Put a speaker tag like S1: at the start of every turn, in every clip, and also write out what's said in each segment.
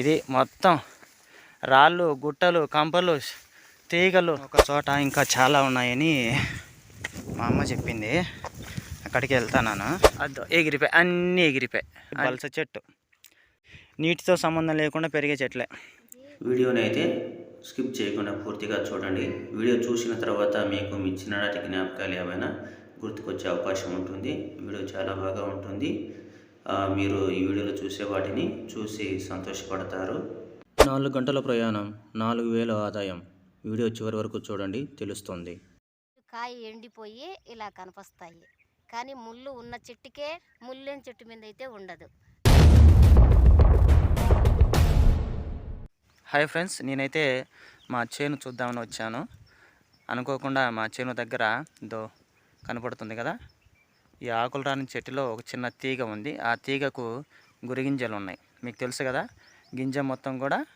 S1: ఇది మొత్తం రాళ్ళు గుట్టలు కంపలు తీగలు ఒక చోట ఇంకా చాలా ఉన్నాయని మా అమ్మ చెప్పింది. అక్కడికి వెళ్తాను అద్దో ఎగిరిపోయి అన్నీ ఎగిరిపోయి. వలస చెట్టు. నీటితో సంబంధం లేకుండా పెరిగే చెట్లే.
S2: వీడియోని అయితే స్కిప్ చేయకుండా పూర్తిగా చూడండి. వీడియో చూసిన తర్వాత మీకు మీ చిన్ననాటి జ్ఞాపకాలు ఏమైనా గుర్తుకొచ్చే అవకాశం ఉంటుంది. వీడియో చాలా బాగా ఉంటుంది. మీరు ఈ వీడియోలో చూసే వాటిని చూసి సంతోషపడతారు. నాలుగు గంటల ప్రయాణం నాలుగు వేల ఆదాయం. వీడియో చివరి వరకు చూడండి తెలుస్తుంది.
S3: కాయ ఎండిపోయి ఇలా కనిపిస్తాయి. కానీ ముళ్ళు ఉన్న చెట్టుకే ముళ్ళేని చెట్టు మీద అయితే ఉండదు.
S1: హాయ్ ఫ్రెండ్స్ నేనైతే మా చేను చూద్దామని వచ్చాను. అనుకోకుండా మా చేను దగ్గర దో కనపడుతుంది కదా? ఈ ఆకులు రాని చెట్టులో ఒక చిన్న తీగ ఉంది. ఆ తీగకు గురిగింజలు ఉన్నాయి. మీకు తెలుసు కదా గింజ మొత్తం కూడా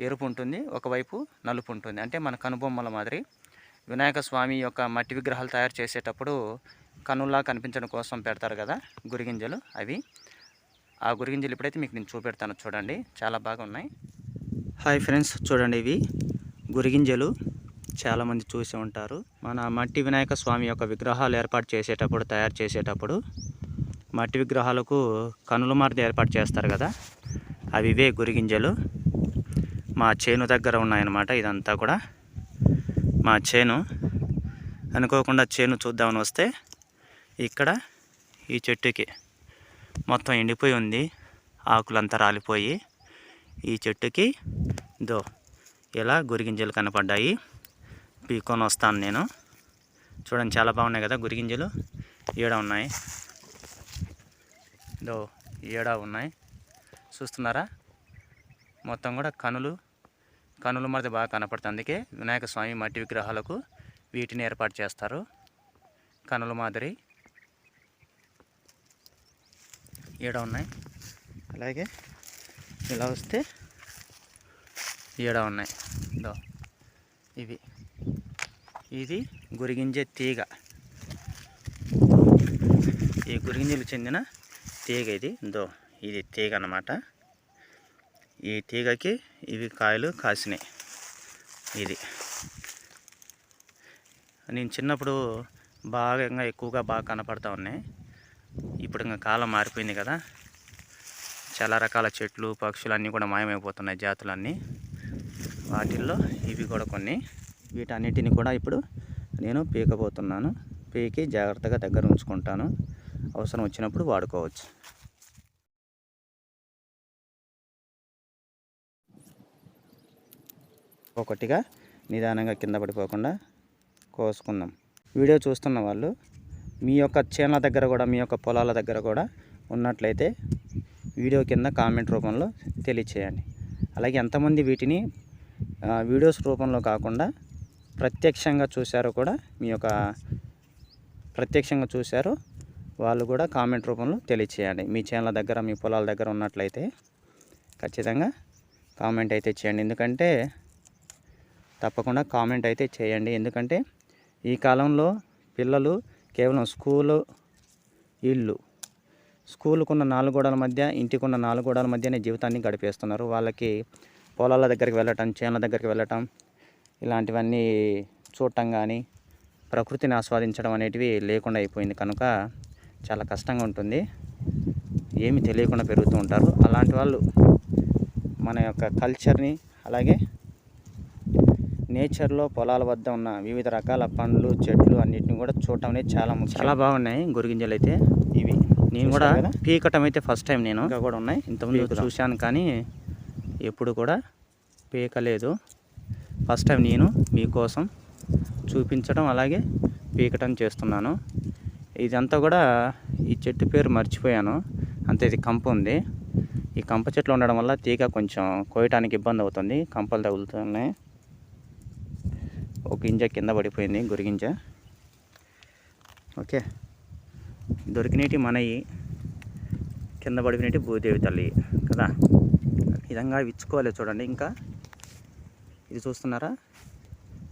S1: ఎరుపు ఉంటుంది ఒకవైపు నలుపు ఉంటుంది. అంటే మన కనుబొమ్మల మాదిరి. వినాయక స్వామి యొక్క మట్టి విగ్రహాలు తయారు చేసేటప్పుడు కనుల్లా కనిపించడం కోసం పెడతారు కదా గురిగింజలు అవి. ఆ గురిగింజలు ఇప్పుడైతే మీకు నేను చూపెడతాను. చూడండి చాలా బాగా ఉన్నాయి హాయ్ ఫ్రెండ్స్ చూడండి ఇవి గురిగింజలు. చాలామంది చూసి ఉంటారు. మన మట్టి వినాయక స్వామి యొక్క విగ్రహాలు ఏర్పాటు చేసేటప్పుడు తయారు చేసేటప్పుడు మట్టి విగ్రహాలకు కనుల మార్ది ఏర్పాటు చేస్తారు కదా. అవి ఇవే గురిగింజలు. మా చేను దగ్గర ఉన్నాయన్నమాట ఇదంతా కూడా. మా చేను. అనుకోకుండా చేను చూద్దామని వస్తే ఇక్కడ ఈ చెట్టుకి మొత్తం ఎండిపోయి ఉంది. ఆకులంతా రాలిపోయి ఈ చెట్టుకి దో ఇలా గురిగింజలు కనపడ్డాయి. పీకొని వస్తాను నేను. చూడండి చాలా బాగున్నాయి కదా గురిగింజలు. ఈడ ఉన్నాయి? దో ఈడ ఉన్నాయి? చూస్తున్నారా? మొత్తం కూడా కనులు. కనుల మరిది బాగా కనపడుతుంది. అందుకే వినాయక స్వామి మట్టి విగ్రహాలకు వీటిని ఏర్పాటు చేస్తారు. కనుల మాదిరి. ఈడ ఉన్నాయి? అలాగే ఇలా వస్తే ఈడ ఉన్నాయి? దో ఇవి. ఇది గురిగింజే తీగ. ఈ గురిగింజలు చెందిన తీగ ఇది. దో ఇది తీగ అన్నమాట. ఈ తీగకి ఇవి కాయలు కాసినాయి. ఇది. నేను చిన్నప్పుడు బాగా ఇంకా ఎక్కువగా బాగా కనపడతా ఉన్నాయి. ఇప్పుడు ఇంకా కాలం మారిపోయింది కదా. చాలా రకాల చెట్లు పక్షులు అన్నీ కూడా మాయమైపోతున్నాయి జాతులన్నీ. వాటిల్లో ఇవి కూడా కొన్ని. వీటన్నిటిని కూడా ఇప్పుడు నేను పీకపోతున్నాను పీకి జాగ్రత్తగా దగ్గర ఉంచుకుంటాను. అవసరం వచ్చినప్పుడు వాడుకోవచ్చు. ఒకటిగా నిదానంగా కింద పడిపోకుండా కోసుకుందాం. వీడియో చూస్తున్న వాళ్ళు మీ యొక్క చేనుల దగ్గర కూడా మీ యొక్క పొలాల దగ్గర కూడా ఉన్నట్లయితే వీడియో కింద కామెంట్ రూపంలో తెలియచేయండి. అలాగే ఎంతమంది వీటిని వీడియోస్ రూపంలో కాకుండా ప్రత్యక్షంగా చూశారో కూడా మీ యొక్క ప్రత్యక్షంగా చూశారో వాళ్ళు కూడా కామెంట్ రూపంలో తెలియచేయండి. మీ చేనుల దగ్గర మీ పొలాల దగ్గర ఉన్నట్లయితే ఖచ్చితంగా కామెంట్ అయితే చేయండి. ఎందుకంటే తప్పకుండా కామెంట్ అయితే చేయండి. ఎందుకంటే ఈ కాలంలో పిల్లలు కేవలం స్కూలు ఇల్లు స్కూలుకున్న నాలుగు గోడల మధ్య ఇంటికున్న నాలుగు గోడల మధ్యనే జీవితాన్ని గడిపేస్తున్నారు. వాళ్ళకి పొలాల దగ్గరికి వెళ్ళటం చేనుల దగ్గరికి వెళ్ళటం ఇలాంటివన్నీ చూడటం కానీ ప్రకృతిని ఆస్వాదించడం అనేటివి లేకుండా అయిపోయింది. కనుక చాలా కష్టంగా ఉంటుంది. ఏమి తెలియకుండా పెరుగుతూ ఉంటారు. అలాంటి వాళ్ళు మన యొక్క కల్చర్ని అలాగే నేచర్లో పొలాల వద్ద ఉన్న వివిధ రకాల పండ్లు చెట్లు అన్నిటిని కూడా చూడటం అనేది చాలా ముఖ్యం. చాలా బాగున్నాయి. గురిగింజలు అయితే ఇవి. నేను కూడా పీకటం అయితే ఫస్ట్ టైం నేను. ఇంకా కూడా ఉన్నాయి. ఇంతకుముందు చూశాను కానీ ఎప్పుడు కూడా పీకలేదు. ఫస్ట్ టైం నేను మీకోసం చూపించడం అలాగే పీకటం చేస్తున్నాను. ఇదంతా కూడా ఈ చెట్టు పేరు మర్చిపోయాను. అంతే ఇది కంప ఉంది. ఈ కంప చెట్లు ఉండడం వల్ల తీగ కొంచెం కోయటానికి ఇబ్బంది అవుతుంది. కంపలు తగులుతున్నాయి. ఒక గింజ కింద పడిపోయింది గురిగింజ. ఓకే. దొరికినటి మనయి కింద పడిపోయినట్టు భూదేవి తల్లి కదా? విధంగా విచ్చుకోవాలి చూడండి. ఇంకా ఇది చూస్తున్నారా?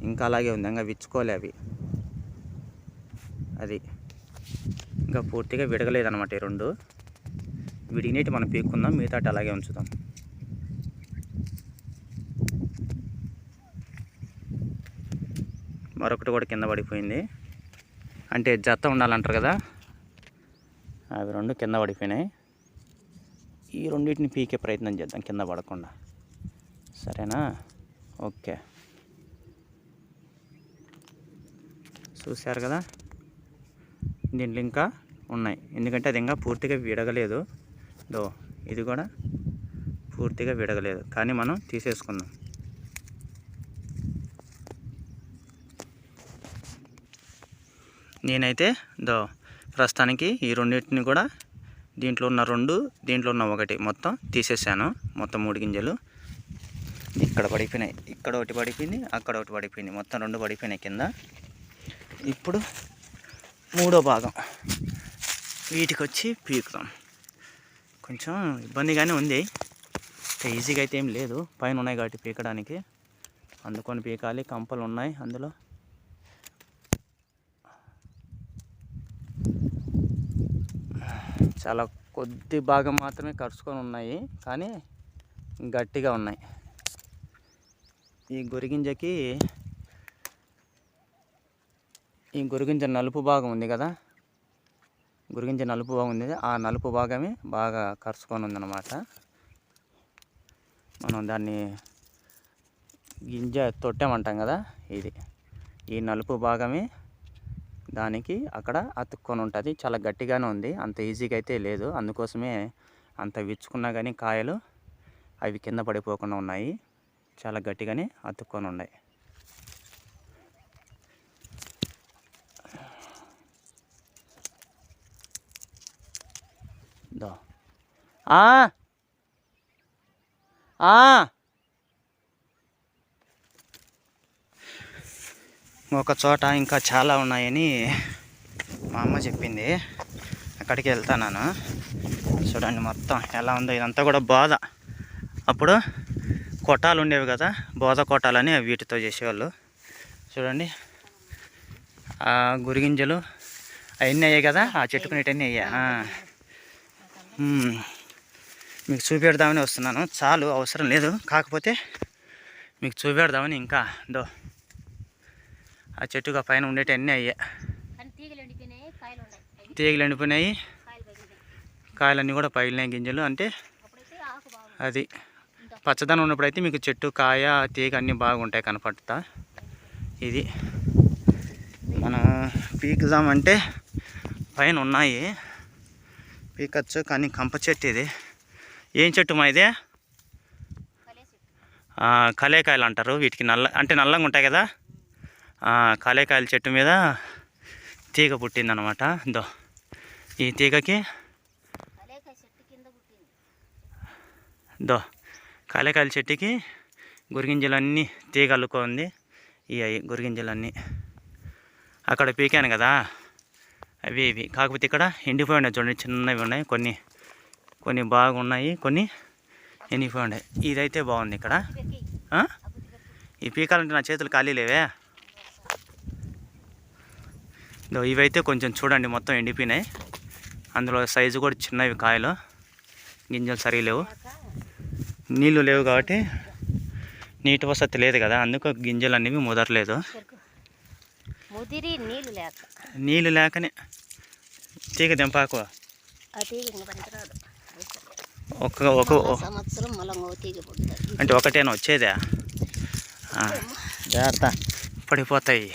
S1: ఇంకా అలాగే ఉంది. ఇంకా విచ్చుకోలే అవి. అది. ఇంకా పూర్తిగా విడగలేదన్నమాట ఈ రెండు. విడిగినట్టు మనం పీక్కుందాం. మిగతా అలాగే ఉంచుదాం. మరొకటి కూడా కింద పడిపోయింది. అంటే జత ఉండాలంటారు కదా? అవి రెండు కింద పడిపోయినాయి. ఈ రెండింటిని పీకే ప్రయత్నం చేద్దాం. కింద పడకుండా. సరేనా? ఓకే. చూశారు కదా? దీంట్లో ఇంకా ఉన్నాయి. ఎందుకంటే అది ఇంకా పూర్తిగా విడగలేదు. దో ఇది కూడా పూర్తిగా విడగలేదు. కానీ మనం తీసేసుకుందాం. నేనైతే దో ప్రస్తుతానికి ఈ రెండింటిని కూడా దీంట్లో ఉన్న రెండు దీంట్లో ఉన్న ఒకటి మొత్తం తీసేసాను. మొత్తం మూడు గింజలు. ఇక్కడ పడిపోయినాయి. ఇక్కడ ఒకటి పడిపోయింది అక్కడ ఒకటి పడిపోయింది. మొత్తం రెండు పడిపోయినాయి కింద. ఇప్పుడు మూడో భాగం. వీటికి వచ్చి పీకుతాం. కొంచెం ఇబ్బందిగానే ఉంది. ఈజీగా అయితే ఏం లేదు. పైన ఉన్నాయి కాబట్టి పీకడానికి. అందుకొని పీకాలి. కంపలు ఉన్నాయి అందులో. చాలా కొద్ది భాగం మాత్రమే కరుచుకొని ఉన్నాయి. కానీ గట్టిగా ఉన్నాయి. ఈ గురిగింజకి ఈ గురిగింజ నలుపు భాగం ఉంది కదా? గురిగింజ నలుపు భాగం ఉంది. ఆ నలుపు భాగమే బాగా కరుచుకొని ఉందన్నమాట. మనం దాన్ని గింజ తొట్టామంటాం కదా ఇది. ఈ నలుపు భాగమే దానికి అక్కడ అతుక్కొని ఉంటుంది. చాలా గట్టిగానే ఉంది. అంత ఈజీగా అయితే లేదు. అందుకోసమే అంత విచ్చుకున్నా కానీ కాయలు అవి కింద పడిపోకుండా ఉన్నాయి. చాలా గట్టిగానే అతుక్కొని ఉన్నాయి దో. ఆ! ఆ! ఒక చోట ఇంకా చాలా ఉన్నాయని మా అమ్మ చెప్పింది. అక్కడికి వెళ్తాను చూడండి మొత్తం ఎలా ఉందో ఇదంతా కూడా బాధ. అప్పుడు కొట్టాలు ఉండేవి కదా బోధ కొట్టాలని వీటితో చేసేవాళ్ళు. చూడండి. ఆ గురిగింజలు అవన్నీ అయ్యాయి కదా ఆ చెట్టుకునేటన్నీ అయ్యా. మీకు చూపెడదామని వస్తున్నాను. చాలు అవసరం లేదు. కాకపోతే మీకు చూపెడదామని ఇంకా దో ఆ చెట్టుగా పైన ఉండేటన్నీ అయ్యాయి.
S3: కానీ తీగలు ఎండిపోయినాయి
S1: కాయలన్నీ కూడా పగిలినాయి గింజలు. అంటే అది పచ్చదనం ఉన్నప్పుడైతే మీకు చెట్టు కాయ తీగ అన్నీ బాగుంటాయి కనపడతా. ఇది మనం పీకుదామంటే పైన ఉన్నాయి. పీకచ్చు కానీ కంప చెట్టు ఇది. ఏం చెట్టు మా ఇది? కలేకాయలు అంటారు. వీటికి నల్ల అంటే నల్లంగా ఉంటాయి కదా? కలేకాయల చెట్టు మీద తీగ పుట్టిందనమాట. దో ఈ తీగకి దో కాలేకాయల చెట్టుకి గురిగింజలన్నీ తీగ అల్లుకుంది ఇవి అయి గురిగింజలన్నీ. అక్కడ పీకాను కదా. అవి ఇవి. కాకపోతే ఇక్కడ ఎండిపోయి ఉన్నాయి చూడండి. చిన్నవి ఉన్నాయి. కొన్ని కొన్ని బాగున్నాయి. కొన్ని ఎండిపోయి ఉన్నాయి. ఇదైతే బాగుంది ఇక్కడ. ఈ పీకాలంటే నా చేతులు ఖాళీ లేవే. ఇదో ఇవైతే కొంచెం చూడండి. మొత్తం ఎండిపోయినాయి. అందులో సైజు కూడా చిన్నవి కాయలు. గింజలు సరిగా లేవు. నీళ్ళు లేవు కాబట్టి నీటి వసతి లేదు కదా అందుకు గింజలు అనేవి ముదరలేదు.
S3: ముదిరి నీళ్ళు లేక.
S1: నీళ్ళు లేకనే తీగ దింపాకు ఒక ఒక అంటే ఒకటేనా వచ్చేదా? జాగ్రత్త. పడిపోతాయి.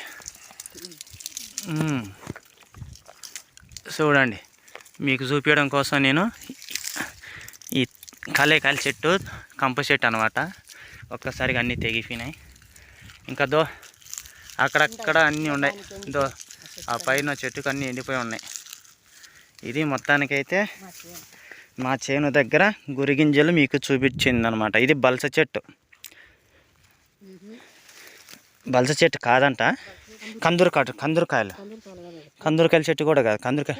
S1: చూడండి మీకు చూపించడం కోసం నేను కలేకాయల చెట్టు కంప చెట్టు అనమాట ఒక్కసారిగా అన్నీ తెగిపోయినాయి. ఇంకా దో అక్కడక్కడ అన్నీ ఉన్నాయి. దో ఆ పైన చెట్టుకు అన్నీ ఎండిపోయి ఉన్నాయి. ఇది మొత్తానికైతే మా చేను దగ్గర గురిగింజలు మీకు చూపించింది అనమాట ఇది బలస చెట్టు. బలస చెట్టు కాదంట. కందూరు కాటు కందూరుకాయలు కందూరుకాయల చెట్టు కూడా కాదు. కందూరుకాయ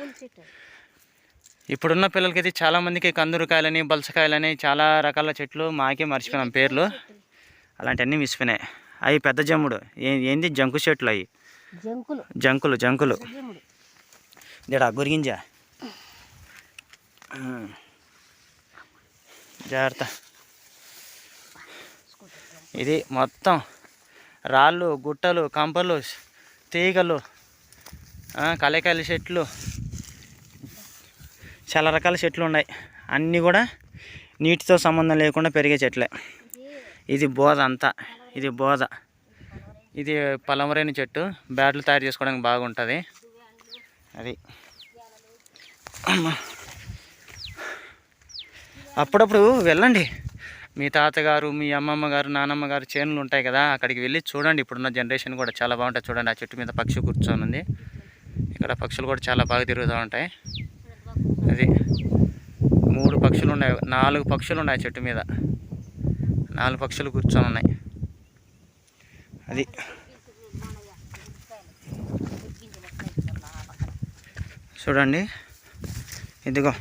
S1: ఇప్పుడున్న పిల్లలకైతే చాలా మందికి కందూరుకాయలని బలసకాయలని చాలా రకాల చెట్లు మాకే మర్చిపోయినాం పేర్లు. అలాంటివన్నీ మిసిపోయినాయి అవి పెద్ద జమ్ముడు. ఏ ఏంది? జంకు చెట్లు అవి.
S3: జంకులు.
S1: జంకులు దేడా గురిగింజ? జాగ్రత్త. ఇది మొత్తం రాళ్ళు గుట్టలు కంపలు తీగలు కలేకాయల చెట్లు. చాలా రకాల చెట్లు ఉన్నాయి. అన్నీ కూడా నీటితో సంబంధం లేకుండా పెరిగే చెట్లే. ఇది బోధ అంతా. ఇది బోధ ఇది పలమరేని చెట్టు. బ్యాట్లు తయారు చేసుకోవడానికి బాగుంటుంది. అది. అప్పుడప్పుడు వెళ్ళండి. మీ తాతగారు మీ అమ్మమ్మ గారు నానమ్మ గారు చేనులు ఉంటాయి కదా అక్కడికి వెళ్ళి చూడండి. ఇప్పుడున్న జనరేషన్ కూడా చాలా బాగుంటుంది చూడండి. ఆ చెట్టు మీద పక్షి కూర్చొని ఉంది ఇక్కడ పక్షులు కూడా చాలా బాగా తిరుగుతూ ఉంటాయి. అది మూడు పక్షులు ఉన్నాయి నాలుగు పక్షులు ఉన్నాయి చెట్టు మీద. నాలుగు పక్షులు కూర్చొని ఉన్నాయి. అది. చూడండి. ఇదిగో.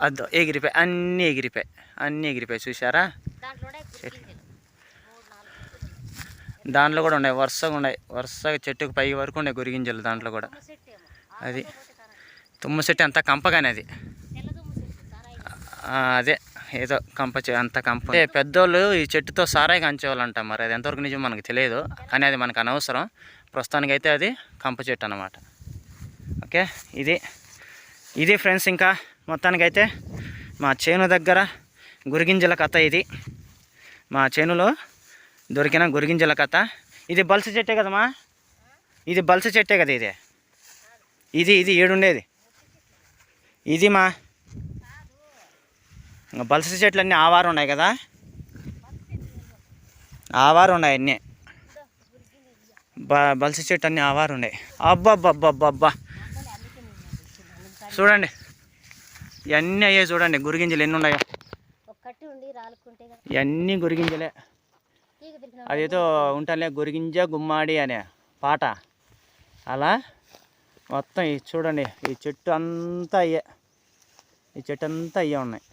S1: అద్దో ఎగిరిపోయి అన్నీ ఎగిరిపోయి అన్నీ ఎగిరిపోయి చూసారా దాంట్లో కూడా ఉన్నాయి వరుసగా ఉన్నాయి. వరుసగా చెట్టుకు పై వరకు ఉన్నాయి గురిగింజలు దాంట్లో కూడా. అది. తుమ్మ చెట్టు అంత కంపగానే అది. అదే ఏదో కంప చె- అంత కంప అంటే పెద్దోళ్ళు ఈ చెట్టుతో సారాయి కంచేవాళ్ళంట మరి అది ఎంతవరకు నిజం మనకు తెలియదు కానీ అది మనకు అనవసరం. ప్రస్తుతానికి అయితే అది కంప చెట్టు అన్నమాట. ఓకే ఇది. ఇది ఫ్రెండ్స్ ఇంకా మొత్తానికైతే మా చేను దగ్గర గురిగింజల కథ ఇది. మా చేనులో దొరికిన గురిగింజల కథ. ఇది బల్స చెట్టే కదమ్మా? ఇది బల్స చెట్టే కదా ఇది? ఇది ఇది ఏడుండేది. ఇది మా బలస చెట్లు అన్నీ ఆవారు ఉన్నాయి కదా? ఆవారు ఉన్నాయి అన్నీ. బ బలస చెట్టు అన్నీ ఆవారు ఉన్నాయి. అబ్బబ్బబ్బబ్బబ్బా. చూడండి. ఇవన్నీ అయ్యాయి చూడండి. గురిగింజలు ఎన్ని ఉన్నాయో. ఇవన్నీ గురిగింజలే. అదేదో ఉంటాలే గురిగింజ గుమ్మాడి అనే పాట. అలా? మొత్తం ఈ చూడండి ఈ చెట్టు అంతా అయ్యే ఈ చెట్టు అంతా అయ్యే ఉన్నాయి.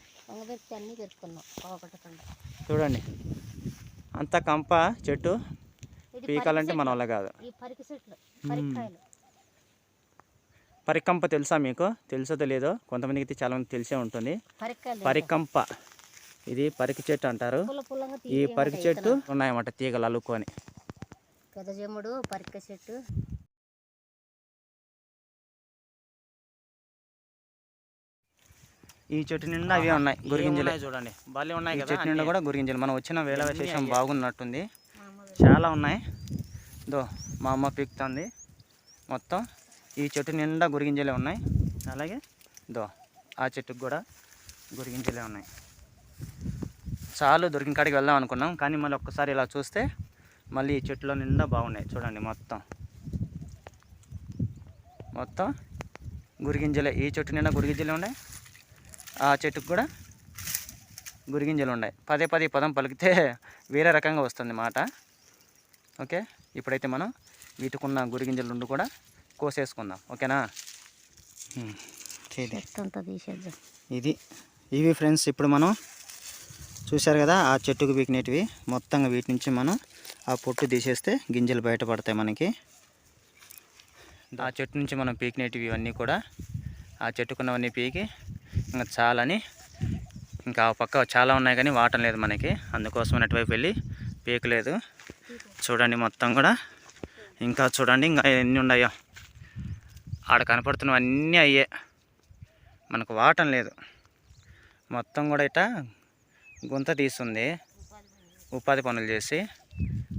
S1: చూడండి అంత కంప చెట్టు పీకాలంటే మన వల్ల కాదు. పరికంప తెలుసా మీకు? తెలుసో తెలియదో? కొంతమందికి అయితే చాలా మంది తెలిసే ఉంటుంది. పరికంప. ఇది పరికి చెట్టు అంటారు. ఈ పరికి చెట్టు ఉన్నాయన్నమాట తీగలు అల్లుకొని
S3: పరిక చెట్టు.
S1: ఈ చెట్టు నిండా అవే ఉన్నాయి గురిగింజలు. చూడండి? భలే ఉన్నాయి చెట్టు నిండా కూడా గురిగింజలు. మనం వచ్చిన వేళ విశేషం బాగున్నట్టుంది. చాలా ఉన్నాయి. దో మా అమ్మ పీకుతుంది. మొత్తం ఈ చెట్టు నిండా గురిగింజలే ఉన్నాయి. అలాగే దో ఆ చెట్టుకు కూడా గురిగింజలే ఉన్నాయి. చాలు దొరికిన కాడికి వెళ్దాం అనుకున్నాం కానీ మళ్ళీ ఒక్కసారి ఇలా చూస్తే మళ్ళీ ఈ చెట్టులో నిండా బాగున్నాయి. చూడండి మొత్తం. మొత్తం గురిగింజలే. ఈ చెట్టు నిండా గురిగింజలే ఉన్నాయి. ఆ చెట్టుకు కూడా గురిగింజలు ఉన్నాయి. పదే పదే పదం పలికితే వేరే రకంగా వస్తుంది మాట. ఓకే? ఇప్పుడైతే మనం వీటికున్న గురిగింజల నుండి కూడా కోసేసుకుందాం. ఓకేనా? ఇది. ఇవి ఫ్రెండ్స్ ఇప్పుడు మనం చూశారు కదా ఆ చెట్టుకు పీకినటివి. మొత్తంగా వీటి నుంచి మనం ఆ పొట్టు తీసేస్తే గింజలు బయటపడతాయి మనకి. ఆ చెట్టు నుంచి మనం పీకినటివి ఇవన్నీ కూడా ఆ చెట్టుకున్నవన్నీ పీకి ఇంకా చాలని ఇంకా ఆ పక్క చాలా ఉన్నాయి కానీ వాటం లేదు మనకి. అందుకోసం అటువైపు వెళ్ళి పీకలేదు చూడండి మొత్తం కూడా. ఇంకా చూడండి ఇంకా ఎన్ని ఉన్నాయో. ఆడ కనపడుతున్నవన్నీ అయ్యే. మనకు వాటం లేదు. మొత్తం కూడా ఇట గుంత తీస్తుంది. ఉపాధి పనులు చేసి.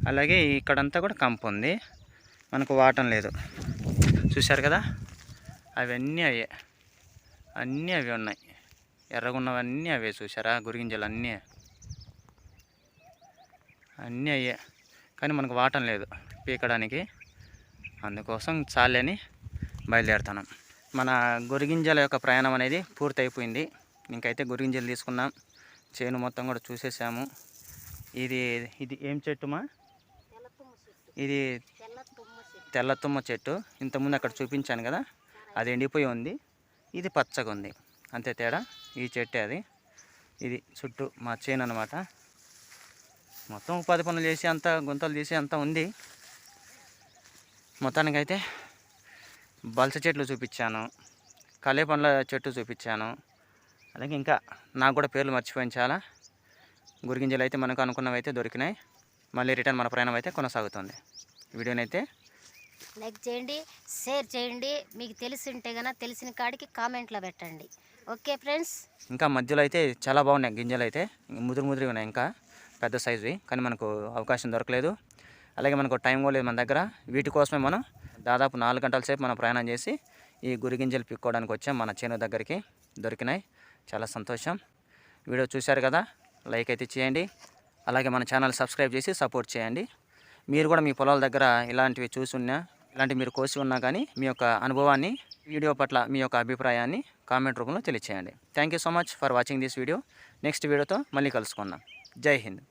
S1: అలాగే ఇక్కడంతా కూడా కంపు ఉంది. మనకు వాటం లేదు. చూశారు కదా? అవన్నీ అవే అన్నీ అవి ఉన్నాయి. ఎర్రగున్నవన్నీ అవే చూసారా గురిగింజలు అన్నీ అన్నీ అయ్యే. కానీ మనకు వాటం లేదు పీకడానికి. అందుకోసం చాలని బయలుదేరుతున్నాం. మన గురిగింజల యొక్క ప్రయాణం అనేది పూర్తి అయిపోయింది ఇంకైతే గురిగింజలు తీసుకున్నాం చేను మొత్తం కూడా చూసేసాము. ఇది ఇది ఏం చెట్టుమా? ఇది
S3: తెల్లతుమ్మ చెట్టు.
S1: ఇంతకుముందు అక్కడ చూపించాను కదా? అది ఎండిపోయి ఉంది. ఇది పచ్చగా ఉంది అంతే తేడా. ఈ చెట్టే అది. ఇది చుట్టూ మా చేను అనమాట మొత్తం ఉపాధి పనులు చేసి అంతా గుంతలు తీసి అంత ఉంది. మొత్తానికైతే బల్స చెట్లు చూపించాను. కలే పండ్ల చెట్టు చూపించాను. అలాగే ఇంకా నాకు కూడా పేర్లు మర్చిపోయాను చాలా. గురిగింజలు అయితే మనకు అనుకున్నవి అయితే దొరికినాయి. మళ్ళీ రిటర్న్ మన ప్రయాణం అయితే కొనసాగుతుంది. వీడియోనైతే
S3: లైక్ చేయండి షేర్ చేయండి. మీకు తెలిసి ఉంటే తెలిసిన కాడికి కామెంట్లో పెట్టండి. Okay friends?
S1: ఇంకా మధ్యలో అయితే చాలా బాగున్నాయి గింజలు అయితే. ముదురు ముదురు ఉన్నాయి ఇంకా పెద్ద సైజువి. కానీ మనకు అవకాశం దొరకలేదు. అలాగే మనకు టైం కూడా లేదు మన దగ్గర. వీటి కోసమే మనం దాదాపు నాలుగు గంటల సేపు మనం ప్రయాణం చేసి ఈ గురి గింజలు పిక్కోవడానికి వచ్చాం. మన చేను దగ్గరికి దొరికినాయి. చాలా సంతోషం. వీడియో చూశారు కదా? లైక్ అయితే చేయండి. అలాగే మన ఛానల్ సబ్స్క్రైబ్ చేసి సపోర్ట్ చేయండి. మీరు కూడా మీ పొలాల దగ్గర ఇలాంటివి చూసి ఉన్నా ఇలాంటివి మీరు కోసి ఉన్నా కానీ మీ యొక్క అనుభవాన్ని వీడియో పట్ల మీ యొక్క అభిప్రాయాన్ని కామెంట్ రూపంలో తెలియచేయండి. Thank you so much for watching this video next వీడియోతో మళ్ళీ కలుసుకుందాం. జై హింద్.